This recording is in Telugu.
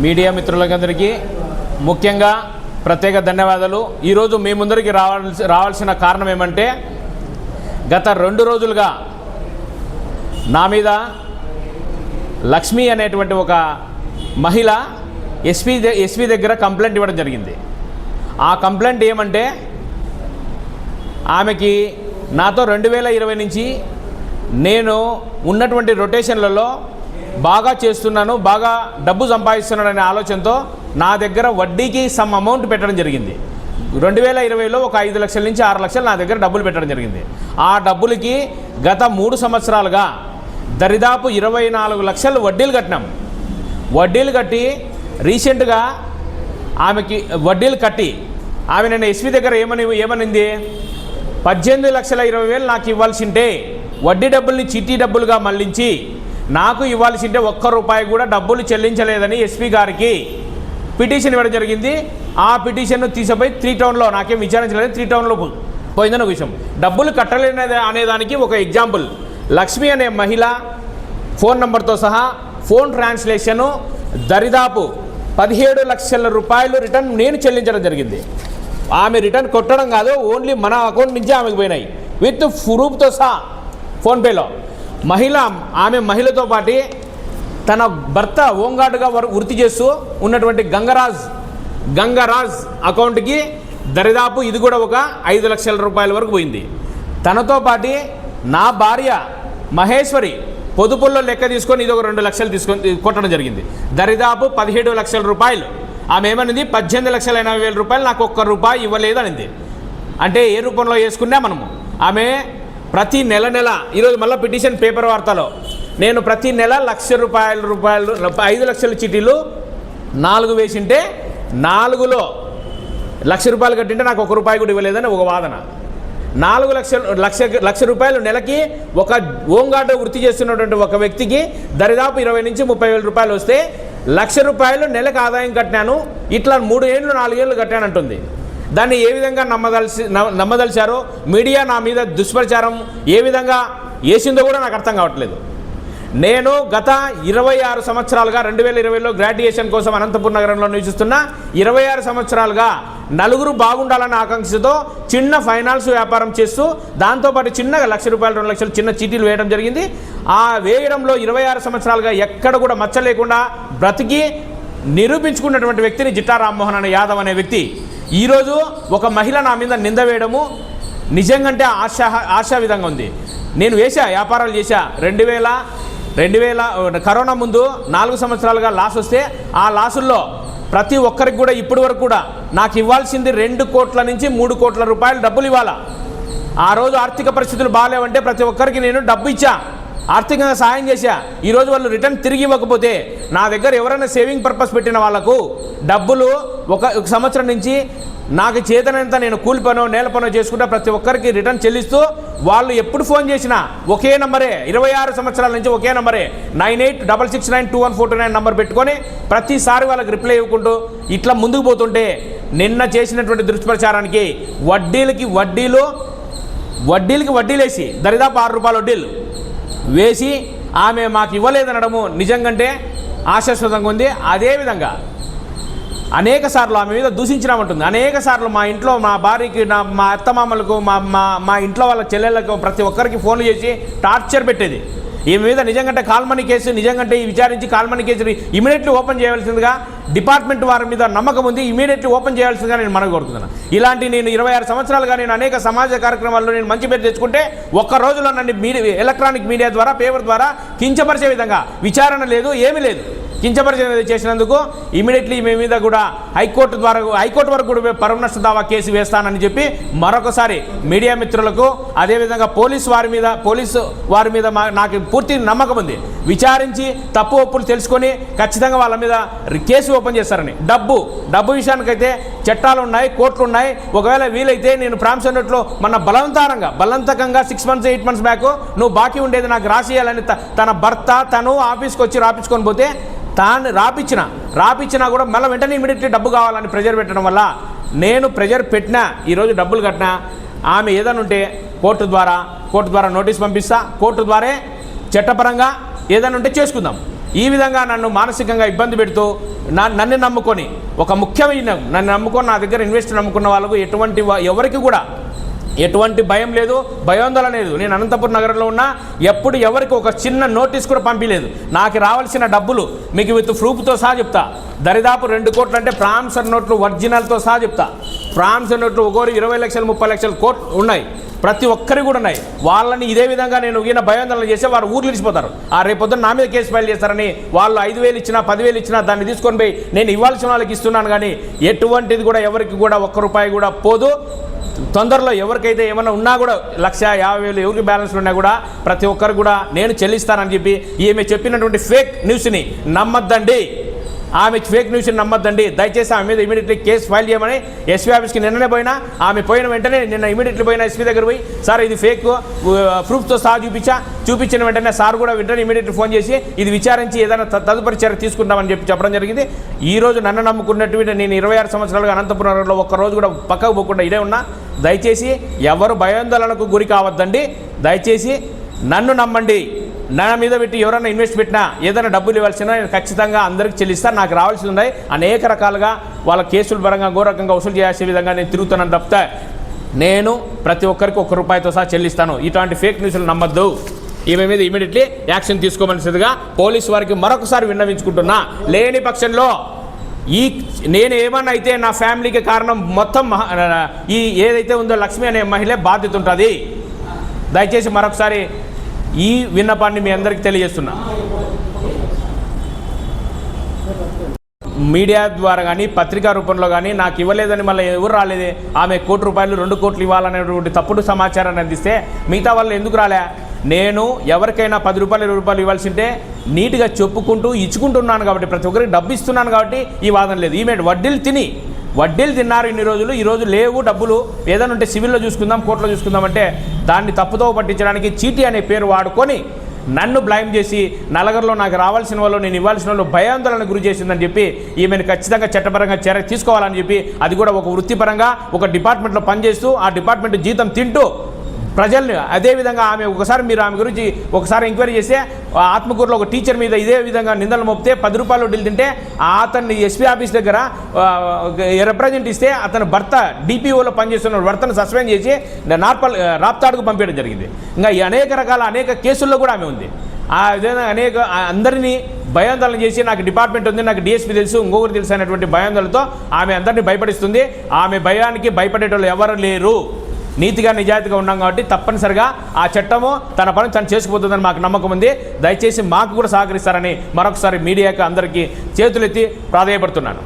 మీడియా మిత్రులందరికీ ముఖ్యంగా ప్రత్యేక ధన్యవాదాలు. ఈరోజు మీ ముందరికి రావాల్సి రావాల్సిన కారణం ఏమంటే గత రెండు రోజులుగా నా మీద లక్ష్మి అనేటువంటి ఒక మహిళ ఎస్పీ ఎస్పీ దగ్గర కంప్లైంట్ ఇవ్వడం జరిగింది. ఆ కంప్లైంట్ ఏమంటే ఆమెకి నాతో రెండు వేల ఇరవై నుంచి నేను ఉన్నటువంటి రొటేషన్లలో బాగా చేస్తున్నాను బాగా డబ్బు సంపాదిస్తున్నాననే ఆలోచనతో నా దగ్గర వడ్డీకి సమ్ అమౌంట్ పెట్టడం జరిగింది. రెండు వేల ఇరవైలో ఒక ఐదు లక్షల నుంచి ఆరు లక్షలు నా దగ్గర డబ్బులు పెట్టడం జరిగింది. ఆ డబ్బులకి గత మూడు సంవత్సరాలుగా దరిదాపు ఇరవై నాలుగు లక్షలు వడ్డీలు కట్టినాం. వడ్డీలు కట్టి రీసెంట్గా ఆమెకి వడ్డీలు కట్టి ఆమె నేను ఎస్వి దగ్గర ఏమని ఏమనింది? పద్దెనిమిది లక్షల ఇరవై వేలు నాకు ఇవ్వాల్సింటే వడ్డీ డబ్బుల్ని చిట్టి డబ్బులుగా మళ్ళించి నాకు ఇవ్వాల్సింటే ఒక్క రూపాయి కూడా డబ్బులు చెల్లించలేదని ఎస్పీ గారికి పిటిషన్ ఇవ్వడం జరిగింది. ఆ పిటిషన్ను తీసుకుపోయి త్రీ టౌన్లో నాకేం విచారించలేదు త్రీ టౌన్లో పోయిందని ఒక విషయం. డబ్బులు కట్టలేనిది అనేదానికి ఒక ఎగ్జాంపుల్. లక్ష్మి అనే మహిళ ఫోన్ నంబర్తో సహా ఫోన్ ట్రాన్స్లేషను దరిదాపు పదిహేడు లక్షల రూపాయలు రిటర్న్ నేను చెల్లించడం జరిగింది. ఆమె రిటర్న్ కొట్టడం కాదు ఓన్లీ మన అకౌంట్ నుంచి ఆమెకు పోయినాయి. విత్ ప్రూఫ్తో సహా ఫోన్పేలో. మహిళ ఆమె మహిళతో పాటి తన భర్త ఓంగాటుగా వర్- వృత్తి చేస్తూ ఉన్నటువంటి గంగరాజ్ గంగరాజ్ అకౌంట్కి దరిదాపు ఇది కూడా ఒక ఐదు లక్షల రూపాయల వరకు పోయింది. తనతో పాటి నా భార్య మహేశ్వరి పొదుపుల్లో లెక్క తీసుకొని ఇది ఒక రెండు లక్షలు తీసుకొని కొట్టడం జరిగింది. దరిదాపు పదిహేడు లక్షల రూపాయలు. ఆమె ఏమనింది? పద్దెనిమిది లక్షల ఎనభై వేల రూపాయలు నాకు ఒక్క రూపాయి ఇవ్వలేదు అనింది. అంటే ఏ రూపంలో వేసుకున్నా మనము. ఆమె ప్రతి నెల నెల ఈరోజు మళ్ళీ పిటిషన్ పేపర్ వార్తలో నేను ప్రతి నెల లక్ష రూపాయల రూపాయలు ఐదు లక్షల చిటీలు నాలుగు వేసింటే నాలుగులో లక్ష రూపాయలు కట్టింటే నాకు ఒక రూపాయి కూడా ఇవ్వలేదని ఒక వాదన. నాలుగు లక్షలు లక్ష లక్ష రూపాయలు నెలకి ఒక ఓంగాట వృత్తి చేస్తున్నటువంటి ఒక వ్యక్తికి దరిదాపు ఇరవై నుంచి ముప్పై వేల రూపాయలు వస్తే లక్ష రూపాయలు నెలకు ఆదాయం కట్టినాను ఇట్లా మూడు ఏళ్ళు నాలుగేళ్ళు కట్టానంటుంది. దాన్ని ఏ విధంగా నమ్మదలిసి నమ్మదలిచారో మీడియా నా మీద దుష్ప్రచారం ఏ విధంగా వేసిందో కూడా నాకు అర్థం కావట్లేదు. నేను గత ఇరవై ఆరు సంవత్సరాలుగా రెండు వేల ఇరవైలో గ్రాడ్యుయేషన్ కోసం అనంతపురం నగరంలో నివసిస్తున్న ఇరవై ఆరు సంవత్సరాలుగా నలుగురు బాగుండాలన్న ఆకాంక్షతో చిన్న ఫైనాన్స్ వ్యాపారం చేస్తూ దాంతోపాటు చిన్నగా లక్ష రూపాయలు రెండు లక్షలు చిన్న చీటీలు వేయడం జరిగింది. ఆ వేయడంలో ఇరవై ఆరు సంవత్సరాలుగా ఎక్కడ కూడా మచ్చ లేకుండా బ్రతికి నిరూపించుకున్నటువంటి వ్యక్తిని జిట్టా రామ్మోహన్ అనే యాదవ్ అనే వ్యక్తి ఈరోజు ఒక మహిళ నా మీద నింద వేయడము నిజంగంటే ఆశా ఆశా విధంగా ఉంది. నేను వేశా వ్యాపారాలు చేశా. రెండు వేల రెండు వేల కరోనా ముందు నాలుగు సంవత్సరాలుగా లాస్ వస్తే ఆ లాసుల్లో ప్రతి ఒక్కరికి కూడా ఇప్పటి వరకు కూడా నాకు ఇవ్వాల్సింది రెండు కోట్ల నుంచి మూడు కోట్ల రూపాయలు డబ్బులు ఇవ్వాలా. ఆ రోజు ఆర్థిక పరిస్థితులు బాగాలేవంటే ప్రతి ఒక్కరికి నేను డబ్బు ఇచ్చా. ఆర్థికంగా సాయం చేశా. ఈరోజు వాళ్ళు రిటర్న్ తిరిగి ఇవ్వకపోతే నా దగ్గర ఎవరైనా సేవింగ్ పర్పస్ పెట్టిన వాళ్ళకు డబ్బులు ఒక ఒక సంవత్సరం నుంచి నాకు చేతనంత నేను కూలి పనో నేల పనో చేసుకుంటా ప్రతి ఒక్కరికి రిటర్న్ చెల్లిస్తూ వాళ్ళు ఎప్పుడు ఫోన్ చేసినా ఒకే నంబరే ఇరవై ఆరు సంవత్సరాల నుంచి ఒకే నంబరే nine eight double six nine two one four two nine number పెట్టుకొని ప్రతిసారి వాళ్ళకి రిప్లై ఇవ్వకుంటూ ఇట్లా ముందుకు పోతుంటే నిన్న చేసినటువంటి దుష్ప్రచారానికి వడ్డీలకి వడ్డీలు వడ్డీలకి వడ్డీలేసి దరిదాపు ఆరు రూపాయల వడ్డీలు. వేసి ఆమె మాకు ఇవ్వలేదనడము నిజంగంటే ఆశాస్పదంగా ఉంది. అదేవిధంగా అనేక సార్లు ఆమె మీద దూషించినామంటుంది అనేక సార్లు మా ఇంట్లో మా భార్యకి నా మా అత్తమామలకు మా మా మా ఇంట్లో వాళ్ళ చెల్లెళ్ళకు ప్రతి ఒక్కరికి ఫోన్లు చేసి టార్చర్ పెట్టేది. ఈమె మీద నిజంగంటే కాల్మని కేసు నిజంగంటే ఈ విచారించి కాల్మని కేసుని ఇమీడియట్లీ ఓపెన్ చేయవలసిందిగా డిపార్ట్మెంట్ వారి మీద నమ్మకం ఉంది. ఇమీడియట్లీ ఓపెన్ చేయాల్సిందిగా నేను మనవి కోరుతున్నాను. ఇలాంటి నేను ఇరవై ఆరు సంవత్సరాలుగా నేను అనేక సమాజ కార్యక్రమాల్లో నేను మంచి పేరు తెచ్చుకుంటే ఒక్క రోజులో నన్ను మీడియా ఎలక్ట్రానిక్ మీడియా ద్వారా పేపర్ ద్వారా కించపరిచే విధంగా విచారణ లేదు ఏమీ లేదు. కించపరిచే చేసినందుకు ఇమీడియట్లీ మీ మీద కూడా హైకోర్టు ద్వారా హైకోర్టు వరకు కూడా పరమ నష్ట దావా కేసు వేస్తానని చెప్పి మరొకసారి మీడియా మిత్రులకు అదేవిధంగా పోలీసు వారి మీద పోలీసు వారి మీద మా- నాకు పూర్తి నమ్మకం ఉంది. విచారించి తప్పు ఒప్పులు తెలుసుకొని ఖచ్చితంగా వాళ్ళ మీద కేసు ఓపెన్ చేస్తారని. డబ్బు డబ్బు విషయానికైతే చట్టాలు ఉన్నాయి కోర్టులు ఉన్నాయి. ఒకవేళ వీలైతే నేను ప్రాంశంలో మన బలవంతారంగా బలవంతకంగా six months eight months back నువ్వు బాకీ ఉండేది నాకు రాసియాలని త- తన భర్త తను ఆఫీస్కి వచ్చి రాపించుకొని పోతే తాను రాపిచ్చిన రాపిచ్చినా కూడా మళ్ళీ వెంటనే ఇమీడియట్లీ డబ్బు కావాలని ప్రెజర్ పెట్టడం వల్ల నేను ప్రెజర్ పెట్టినా ఈరోజు డబ్బులు కట్టినా ఆమె ఏదైనా ఉంటే కోర్టు ద్వారా కోర్టు ద్వారా నోటీస్ పంపిస్తా కోర్టు ద్వారా చట్టపరంగా ఏదైనా ఉంటే చేసుకుందాం. ఈ విధంగా నన్ను మానసికంగా ఇబ్బంది పెడుతూ నా నన్ను నమ్ముకొని ఒక ముఖ్యమైన నన్ను నమ్ముకొని నా దగ్గర ఇన్వెస్ట్ నమ్ముకున్న వాళ్ళకు ఎటువంటి ఎవరికి కూడా ఎటువంటి భయం లేదు భయోందోళన లేదు. నేను అనంతపురం నగరంలో ఉన్నా ఎప్పుడు ఎవరికి ఒక చిన్న నోటీస్ కూడా పంపించలేదు నాకు రావాల్సిన డబ్బులు మీకు విత్ ప్రూఫ్తో సహా చెప్తా. దరిదాపు రెండు కోట్లు అంటే ప్రామ్సర్ నోట్లు ఒరిజినల్తో సహా చెప్తా. ప్రామ్సర్ నోట్లు ఒకరు ఇరవై లక్షలు ముప్పై లక్షలు కోట్లు ఉన్నాయి. ప్రతి ఒక్కరికి కూడా ఉన్నాయి. వాళ్ళని ఇదే విధంగా నేను ఈయన భయోందోళన చేస్తే వారు ఊర్లు ఇచ్చిపోతారు ఆ రేపొద్దున నా మీద కేసు ఫైల్ చేస్తారని వాళ్ళు ఐదు వేలు ఇచ్చినా పదివేలు ఇచ్చినా దాన్ని తీసుకొని పోయి నేను ఇవ్వాల్సిన వాళ్ళకి ఇస్తున్నాను కానీ ఎటువంటిది కూడా ఎవరికి కూడా ఒక్క రూపాయి కూడా పోదు. తొందరలో ఎవరికైతే ఏమైనా ఉన్నా కూడా లక్ష యాభై వేలు ఎవరికి బ్యాలెన్స్ ఉన్నా కూడా ప్రతి ఒక్కరు కూడా నేను చెల్లిస్తానని చెప్పి ఈమె చెప్పినటువంటి ఫేక్ న్యూస్ని నమ్మద్దండి. ఆమె ఫేక్ న్యూస్ని నమ్మద్దండి. దయచేసి ఆమె మీద ఇమీడియట్లీ కేసు ఫైల్ చేయమని ఎస్పీ ఆఫీస్కి నిన్ననే పోయినా ఆమె పోయిన వెంటనే నిన్న ఇమీడియట్లీ పోయిన ఎస్పీ దగ్గర పోయి సార్ ఇది ఫేక్ ప్రూఫ్తో సహా చూపించా. చూపించిన వెంటనే సార్ కూడా వెంటనే ఇమీడియట్లీ ఫోన్ చేసి ఇది విచారించి ఏదైనా త- తదుపరి చర్య తీసుకుంటామని చెప్పి చెప్పడం జరిగింది. ఈ రోజు నన్ను నమ్ముకున్నటువంటి నేను ఇరవై ఆరు సంవత్సరాలుగా అనంతపురంలో ఒక్క రోజు కూడా పక్కకు పోకుండా ఇదే ఉన్నా. దయచేసి ఎవరు భయాందోళనకు గురి కావద్దండి. దయచేసి నన్ను నమ్మండి. నా మీద పెట్టి ఎవరైనా ఇన్వెస్ట్ పెట్టినా ఏదైనా డబ్బులు ఇవ్వాల్సిన నేను ఖచ్చితంగా అందరికి చెల్లిస్తాను నాకు రావాల్సి ఉన్నాయి. అనేక రకాలుగా వాళ్ళ కేసుల పరంగా ఘోరకంగా వసూలు చేసే విధంగా నేను తిరుగుతున్నాను తప్పితే నేను ప్రతి ఒక్కరికి ఒక్క రూపాయితో సహా చెల్లిస్తాను. ఇటువంటి ఫేక్ న్యూస్లు నమ్మద్దు. ఈమె మీద ఇమీడియట్లీ యాక్షన్ తీసుకోవలసిందిగా పోలీసు వారికి మరొకసారి విన్నవించుకుంటున్నా. లేని పక్షంలో ఈ నేను ఏమన్నా అయితే నా ఫ్యామిలీకి కారణం మొత్తం మహా- ఈ ఏదైతే ఉందో లక్ష్మి అనే మహిళ బాధ్యత ఉంటుంది. దయచేసి మరొకసారి ఈ విన్నపాన్ని మీ అందరికీ తెలియజేస్తున్నా. మీడియా ద్వారా కానీ పత్రికా రూపంలో కానీ నాకు ఇవ్వలేదని మళ్ళీ ఎవరు రాలేదే? ఆమె కోటి రూపాయలు రెండు కోట్లు ఇవ్వాలనేటువంటి తప్పుడు సమాచారాన్ని అందిస్తే మిగతా వాళ్ళు ఎందుకు రాలే? నేను ఎవరికైనా పది రూపాయలు ఇరవై రూపాయలు ఇవ్వాల్సి ఉంటే నీట్గా చెప్పుకుంటూ ఇచ్చుకుంటున్నాను కాబట్టి ప్రతి ఒక్కరికి డబ్బు ఇస్తున్నాను కాబట్టి ఈ వాదన లేదు. ఈమె వడ్డీలు తిని వడ్డీలు తిన్నారు ఇన్ని రోజులు ఈ రోజు లేవు డబ్బులు. ఏదైనా ఉంటే సివిల్లో చూసుకుందాం కోర్టులో చూసుకుందాం అంటే దాన్ని తప్పుతో పట్టించడానికి చీటీ అనే పేరు వాడుకొని నన్ను బ్లైమ్ చేసి నలగర్లో నాకు రావాల్సిన వాళ్ళు నేను ఇవ్వాల్సిన వాళ్ళు భయాందోళన గురి చేసిందని చెప్పి ఈమెను ఖచ్చితంగా చట్టపరంగా చర్య తీసుకోవాలని చెప్పి అది కూడా ఒక వృత్తిపరంగా ఒక డిపార్ట్మెంట్లో పనిచేస్తూ ఆ డిపార్ట్మెంట్ జీతం తింటూ ప్రజల్ని అదేవిధంగా ఆమె ఒకసారి మీరు ఆమె గురించి ఒకసారి ఎంక్వైరీ చేస్తే ఆ ఆత్మకూరులో ఒక టీచర్ మీద ఇదే విధంగా నిందలు మోపితే పది రూపాయలు వడ్డీలు తింటే ఆ అతన్ని ఎస్పీ ఆఫీస్ దగ్గర రిప్రజెంట్ ఇస్తే అతని భర్త డిపిఓలో పనిచేస్తున్న భర్తను సస్పెండ్ చేసి నార్పల్ రాప్తాడుకు పంపించడం జరిగింది. ఇంకా ఈ అనేక రకాల అనేక కేసుల్లో కూడా ఆమె ఉంది. ఆ విధంగా అనేక అందరినీ భయాందోళన చేసి నాకు డిపార్ట్మెంట్ ఉంది నాకు డిఎస్పీ తెలుసు ఇంకొకరు తెలుసు అనేటువంటి భయాందోళనతో ఆమె అందరినీ భయపడిస్తుంది. ఆమె భయానికి భయపడేటోళ్ళు ఎవరు లేరు. నీతిగా నిజాయితీగా ఉన్నాం కాబట్టి తప్పనిసరిగా ఆ చట్టము తన పని తను చేసుకుపోతుందని మాకు నమ్మకం ఉంది. దయచేసి మాకు కూడా సహకరిస్తారని మరొకసారి మీడియాకి అందరికీ చేతులెత్తి ప్రాధాయపడుతున్నాను.